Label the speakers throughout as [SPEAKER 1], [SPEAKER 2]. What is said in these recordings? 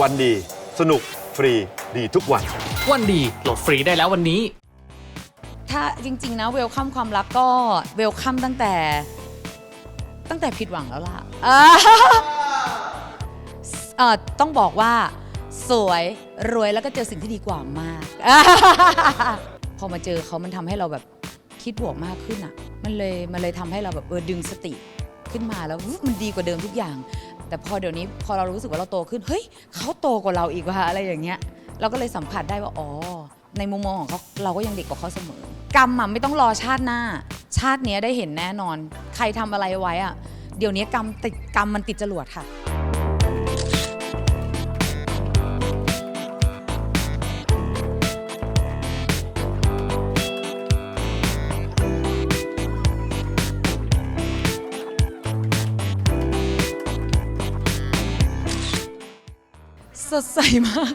[SPEAKER 1] วันดี สนุกฟรีดีทุกวัน
[SPEAKER 2] วันดีโหลดฟรีได้แล้ววันนี้
[SPEAKER 3] ถ้าจริง ๆ นะเวลคัมความรักก็เวลคัมตั้งแต่ ตั้งแต่ผิดหวังแล้วล่ะอ่าเอ่อต้องบอกว่า สวยรวยแล้วก็เจอสิ่งที่ดีกว่ามากอ่าพอมาเจอเขามันทำให้เราแบบคิดบวกมากขึ้นอะ มันเลยมันเลยทำให้เราแบบเออดึงสติ ขึ้นมาแล้วมันดีกว่าเดิมทุกอย่าง แต่พอเดี๋ยวนี้พอเรารู้สึกว่าเราโตขึ้นเฮ้ยเขาโตกว่าเราอีกว่ะอะไรอย่างเงี้ย เราก็เลยสัมผัสได้ว่าอ๋อในมุมมองของเขาเราก็ยังเด็กกว่าเขาเสมอ กรรมอะไม่ต้องรอชาติหน้า ชาติเนี้ยได้เห็นแน่นอน ใครทำอะไรไว้อะเดี๋ยวนี้กรรมติดกรรมมันติดจรวดค่ะ สดใสมาก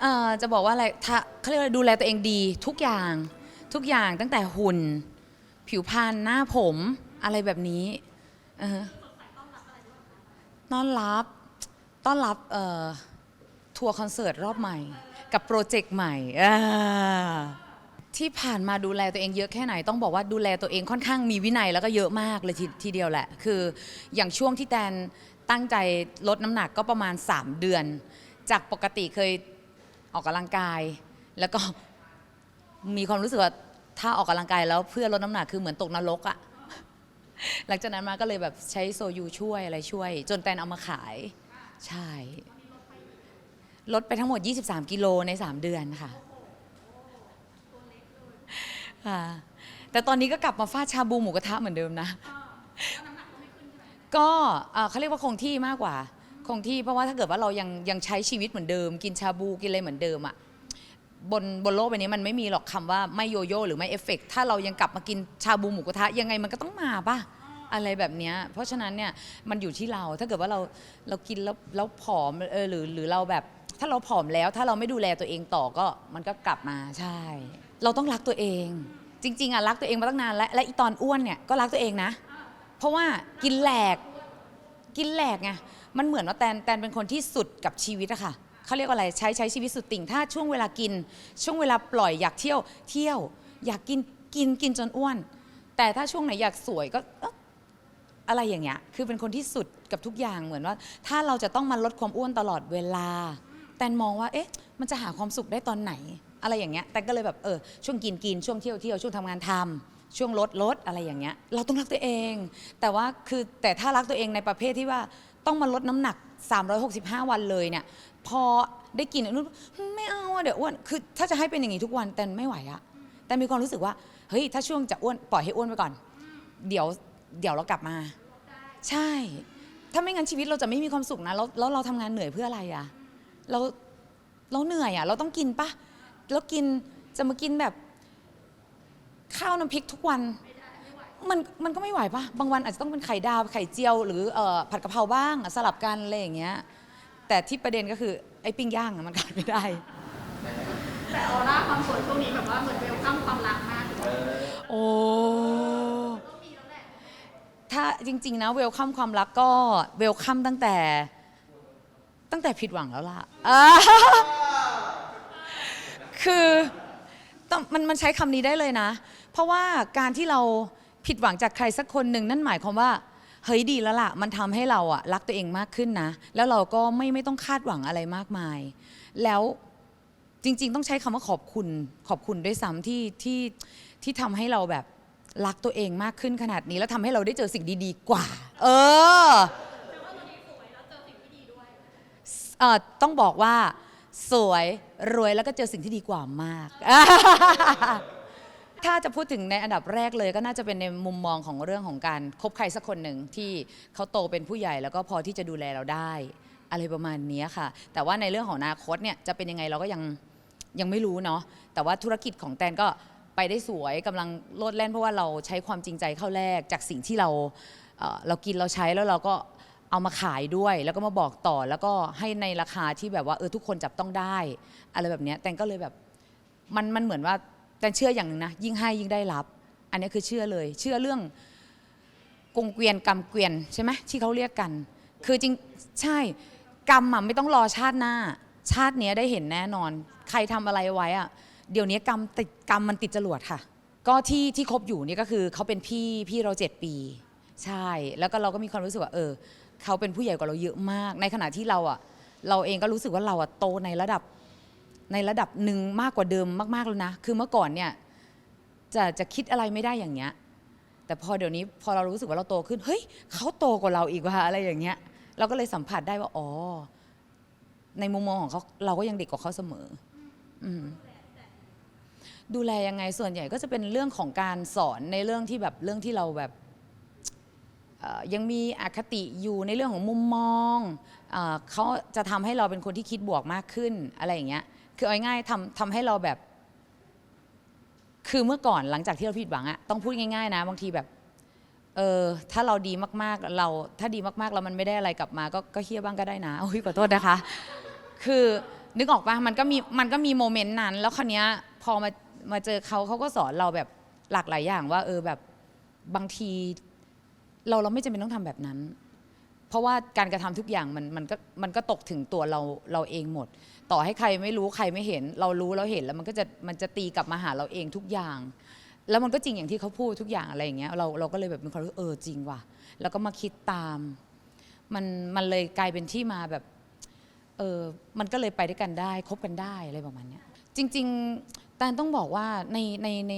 [SPEAKER 3] เอ่อจะบอกว่าอะไรถ้าเขาเรียกว่าดูแลตัวเองดีทุกอย่างทุกอย่างตั้งแต่หุ่น ผิวพรรณหน้าผมอะไรแบบนี้อือต้อนรับต้อนรับเอ่อทัวร์คอนเสิร์ตรอบใหม่ กับโปรเจกต์ใหม่อ่าที่ผ่านมาดูแลตัวเองเยอะแค่ไหนต้องบอกว่าดูแลตัวเองค่อนข้างมีวินัยแล้วก็เยอะมากเลยททีเดียวแหละ คืออย่างช่วงที่แตน ตั้งใจลดน้ำหนักก็ประมาณ 3 เดือน จากปกติเคยออกกำลังกาย แล้วก็มีความรู้สึกว่าถ้าออกกำลังกายแล้วเพื่อลดน้ำหนักคือเหมือนตกนรกอะหลังจากนั้นมาก็เลยแบบใช้โซยูช่วยอะไรช่วย จนแตนเอามาขาย ใช่ ลดไปทั้งหมด 23 กิโลใน 3 เดือนค่ะค่ะแต่ตอนนี้ก็กลับมาฟาดชาบูหมูกระทะเหมือนเดิมนะ ก็เอ่อเขาเรียกว่าคงที่มากกว่า คงที่เพราะว่าถ้าเกิดว่าเรายังยังใช้ชีวิตเหมือนเดิม กินชาบูกินอะไรเหมือนเดิมอะบนบนโลกใบนี้มันไม่มีหรอกคำว่าไม่โยโย่หรือไม่เอฟเฟกต์ถ้าเรายังกลับมากินชาบูหมูกระทะยังไงมันก็ต้องมาป่ะอะไรแบบเนี้ยเพราะฉะนั้นเนี่ยมันอยู่ที่เราถ้าเกิดว่าเราเรากินแล้วแล้วผอมเออหรือหรือเราแบบ ถ้าเราผอมแล้วถ้าเราไม่ดูแลตัวเองต่อก็มันก็กลับมาใช่ เราต้องรักตัวเอง จริง ๆอะรักตัวเองมาตั้งนานแล้วและอีตอนอ้วนเนี่ยก็รักตัวเองนะ เพราะว่ากินแหลก กินแหลกไงมันเหมือนว่าแตนแตนเป็นคนที่สุดกับชีวิตอะค่ะเขาเรียกว่าอะไรใช้ใช้ชีวิตสุดติ่ง ถ้าช่วงเวลากิน ช่วงเวลาปล่อยอยากเที่ยวเที่ยว อยากกินกินกินจนอ้วน แต่ถ้าช่วงไหนอยากสวยก็เอ๊ะอะไรอย่างเงี้ยคือเป็นคนที่สุดกับทุกอย่างเหมือนว่า ถ้าเราจะต้องมาลดความอ้วนตลอดเวลา แตนมองว่าเอ๊ะ มันจะหาความสุขได้ตอนไหน อะไรอย่างเงี้ยแต่ก็เลยแบบเออช่วงกินกินช่วงเที่ยวเที่ยวช่วงทำงานทำ ช่วงลดลดอะไรอย่างเงี้ย เราต้องรักตัวเอง แต่ว่าคือแต่ถ้ารักตัวเองในประเภทที่ว่าต้องมาลดน้ำหนัก 365 วันเลยเนี่ย พอได้กินอนนู้นไม่เอาเดี๋ยวอ้วนคือถ้าจะให้เป็นอย่างนี้ทุกวันแต่ไม่ไหวอะแต่มีความรู้สึกว่าเฮ้ยถ้าช่วงจะอ้วนปล่อยให้อ้วนไปก่อน เดี๋ยวเดี๋ยวเรากลับมา ใช่ ถ้าไม่งั้นชีวิตเราจะไม่มีความสุขนะแล้วแล้วเราทำงานเหนื่อยเพื่ออะไรอะเราเราเหนื่อยอะเราต้องกินปะแล้วกินจะมากินแบบ ข้าวน้ำพริกทุกวัน มันมันก็ไม่ไหวปะบางวันอาจจะต้องเป็นไข่ดาวไข่เจียว หรือเอ่อผัดกะเพราบ้างอะสลับกันอะไรอย่างเงี้ยแต่ที่ประเด็นก็คือไอ้ปิ้งย่างอะมันขาดไม่ได้
[SPEAKER 4] แต่ออร่าความสวยช่วงนี้แบบว่าเหมือนเวลคัมความรักมาก
[SPEAKER 3] โอ้ถ้าจริง ๆ นะเวลคัมความรักก็เวลคัมตั้งแต่ ตั้งแต่ผิดหวังแล้วล่ะอ่าคือต้องมันมันใช้คำนี้ได้เลยนะเพ ราะว่าการที่เราผิดหวังจากใครสักคนหนึ่งนั่นหมายความว่าเฮ้ยดีแล้วล่ะ มันทำให้เราอะรักตัวเองมากขึ้นนะ แล้วเราก็ไม่ไม่ต้องคาดหวังอะไรมากมาย แล้วจริง ๆ ต้องใช้คำว่าขอบคุณขอบคุณด้วยซ้ำที่ที่ที่ทำให้เราแบบรักตัวเองมากขึ้นขนาดนี้ แล้วทำให้เราได้เจอสิ่งดีๆกว่า เออเอ่อต้องบอกว่า สวยรวยแล้วก็เจอสิ่งที่ดีกว่ามาก ถ้าจะพูดถึงในอันดับแรกเลยก็น่าจะเป็นในมุมมองของเรื่องของการคบใครสักคนหนึ่งที่เขาโตเป็นผู้ใหญ่แล้วก็พอที่จะดูแลเราได้ อะไรประมาณนี้ค่ะ แต่ว่าในเรื่องของอนาคตเนี่ยจะเป็นยังไงเราก็ยังยังไม่รู้เนาะแต่ว่าธุรกิจของแตนก็ไปได้สวยกำลังโลดแล่นเพราะว่าเราใช้ความจริงใจเข้าแลกจากสิ่งที่เราเเรากินเราใช้แล้วเราก็เอามาขายด้วย แล้วก็มาบอกต่อแล้วก็ให้ในราคาที่แบบว่าเออทุกคนจับต้องได้ อะไรแบบเนี้ยแตนก็เลยแบบมันมันเหมือนว่า แตนเชื่ออย่างหนึ่งนะยิ่งให้ยิ่งได้รับ อันนี้คือเชื่อเลย เชื่อเรื่องกงเกวียนกรรมเกวียนใช่ไหมที่เขาเรียกกัน คือจริงใช่กรรมอะไม่ต้องรอชาติหน้า ชาติเนี้ยได้เห็นแน่นอน ใครทำอะไรไว้อะเดี๋ยวนี้กรรมติดกรรมมันติดจรวดค่ะ ก็ที่ที่คบอยู่นี่ก็คือเขาเป็นพี่พี่เราเจ็ดปี ใช่ แล้วก็เราก็มีความรู้สึกว่าเออเขาเป็นผู้ใหญ่กว่าเราเยอะมาก ในขณะที่เราอะเราเองก็รู้สึกว่าเราอะโตในระดับ ในระดับหนึ่งมากกว่าเดิมมากๆแล้วนะ คือเมื่อก่อนเนี่ยจะจะคิดอะไรไม่ได้อย่างเงี้ย แต่พอเดี๋ยวนี้พอเรารู้สึกว่าเราโตขึ้น เฮ้ยเขาโตกว่าเราอีกว่าอะไรอย่างเงี้ย เราก็เลยสัมผัสได้ว่าอ๋อ ในมุมมองของเขาเราก็ยังเด็กกว่าเขาเสมอ อืมดูแลยังไงส่วนใหญ่ก็จะเป็นเรื่องของการสอนในเรื่องที่แบบเรื่องที่เราแบบยังมีอคติอยู่ในเรื่องของมุมมองอเขาจะทำให้เราเป็นคนที่คิดบวกมากขึ้นอะไรอย่างเงี้ย คือเอาง่ายๆทำทำให้เราแบบ คือเมื่อก่อนหลังจากที่เราผิดหวังอะต้องพูดง่าย ๆ นะ บางทีแบบ เออถ้าเราดีมากๆ เราถ้าดีมากๆแล้วมันไม่ได้อะไรกลับมา ก็ก็เฮี้ยบ้างก็ได้นะโอ้ยขอโทษนะคะ คือนึกออกปะมันก็มีมันก็มีโมเมนต์นั้น แล้วคราวเนี้ยพอมามาเจอเขาเขาก็สอนเราแบบหลากหลายอย่างว่า เออแบบบางที เราเราไม่จำเป็นต้องทำแบบนั้น เพราะว่าการกระทำทุกอย่างมันมันก็มันก็ตกถึงตัวเราเราเองหมด ต่อให้ใครไม่รู้ใครไม่เห็น เรารู้เราเห็นแล้วมันก็จะมันจะตีกลับมาหาเราเองทุกอย่าง แล้วมันก็จริงอย่างที่เขาพูดทุกอย่างอะไรอย่างเงี้ยเราเราก็เลยแบบมีความรู้เออจริงว่ะ แล้วก็มาคิดตาม มันมันเลยกลายเป็นที่มาแบบเออมันก็เลยไปด้วยกันได้คบกันได้อะไรประมาณเนี้ยจริงๆแตนต้องบอกว่าในในใน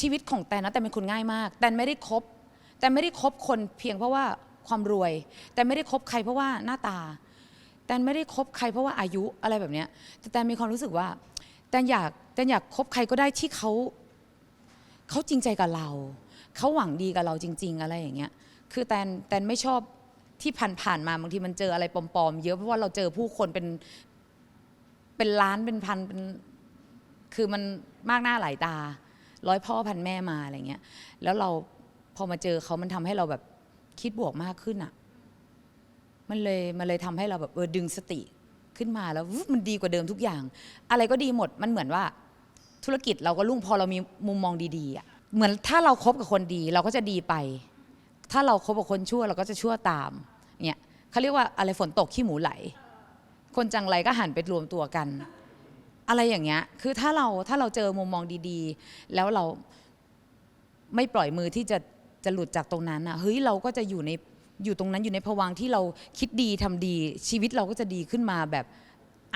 [SPEAKER 3] ชีวิตของแตนนะแตนเป็นคนง่ายมากแตนไม่ได้คบแตนไม่ได้คบคนเพียงเพราะว่า ความรวย แต่ไม่ได้คบใครเพราะว่าหน้าตา แตนไม่ได้คบใครเพราะว่าอายุอะไรแบบเนี้ยแต่แตนมีความรู้สึกว่า แตนอยากแตนอยากคบใครก็ได้ที่เขาเขาจริงใจกับเรา เขาหวังดีกับเราจริง ๆ อะไรอย่างเงี้ย คือแตนแตนไม่ชอบที่ผ่านๆมาบางทีมันเจออะไรปลอมๆเยอะเพราะว่าเราเจอผู้คนเป็นเป็นล้านเป็นพันเป็นคือมันมากหน้าหลายตา ร้อยพ่อพันแม่มาอะไรเงี้ย แล้วเราพอมาเจอเขามันทำให้เราแบบ คิดบวกมากขึ้นอะ มันเลยมันเลยทำให้เราแบบเออดึงสติขึ้นมาแล้วมันดีกว่าเดิมทุกอย่าง อะไรก็ดีหมดมันเหมือนว่า ธุรกิจเราก็รุ่งพอเรามีมุมมองดีๆอะเหมือนถ้าเราครบกับคนดีเราก็จะดีไป ถ้าเราคบกับคนชั่วเราก็จะชั่วตามเนี่ยเขาเรียกว่าอะไรฝนตกขี้หมูไหล คนจังไรก็หันไปรวมตัวกัน อะไรอย่างเงี้ยคือถ้าเราถ้าเราเจอมุมมองดี ๆ แล้วเราไม่ปล่อยมือที่จะ จะหลุดจากตรงนั้นอะเฮ้ยเราก็จะอยู่ในอยู่ตรงนั้นอยู่ในภวังค์ที่เราคิดดีทำดี ชีวิตเราก็จะดีขึ้นมาแบบ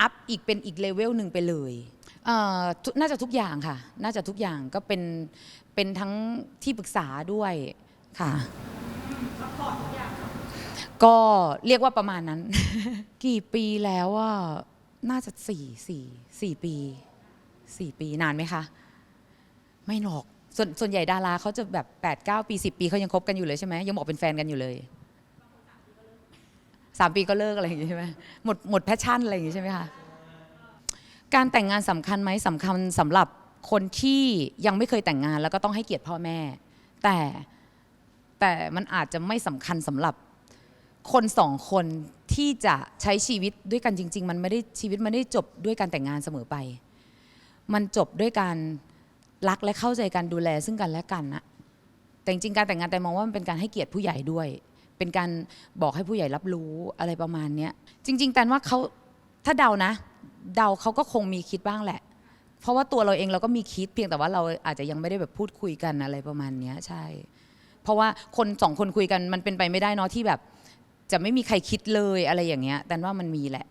[SPEAKER 3] อัพอีกเป็นอีกเลเวลหนึ่งไปเลยเอ่อทุน่าจะทุกอย่างค่ะ น่าจะทุกอย่างก็เป็นเป็นทั้งที่ปรึกษาด้วยค่ะก็เรียกว่าประมาณนั้น กี่ปีแล้วว่าน่าจะสี่สี่สี่ปีสี่ปีนานไหมคะ ไม่หรอก ส่วนส่วนใหญ่ดาราเขาจะแบบ8ปดเก้าปีสิบปีเขายังคบกันอยู่เลยใช่ไหมยังบอกเป็นแฟนกันอยู่เลยสามปีก็เลิกอะไรอย่างงี้ใช่ไหมหมดหมดแพชชั่นอะไรอย่างงี้ใช่ไหมคะการแต่งงานสำคัญไหมสำคัญสำหรับคนที่ยังไม่เคยแต่งงานแล้วก็ต้องให้เกียรติพ่อแม่ แต่แต่มันอาจจะไม่สำคัญสำหรับคนสองคนที่จะใช้ชีวิตด้วยกันจริง ๆ มันไม่ได้ชีวิตมันไม่ได้จบด้วยการแต่งงานเสมอไป มันจบด้วยการ รักและเข้าใจกันดูแลซึ่งกันและกันนะแต่จริงๆการแต่งงานแต่มองว่ามันเป็นการให้เกียรติผู้ใหญ่ด้วย เป็นการบอกให้ผู้ใหญ่รับรู้อะไรประมาณเนี้ยจริง ๆ แต่ว่าเขาถ้าเดานะ เดาเขาก็คงมีคิดบ้างแหละ เพราะว่าตัวเราเองเราก็มีคิดเพียงแต่ว่าเราอาจจะยังไม่ได้แบบพูดคุยกันอะไรประมาณเนี้ยใช่ เพราะว่าคนสองคนคุยกันมันเป็นไปไม่ได้เนาะที่แบบ จะไม่มีใครคิดเลยอะไรอย่างเงี้ยแต่ว่ามันมีแหละ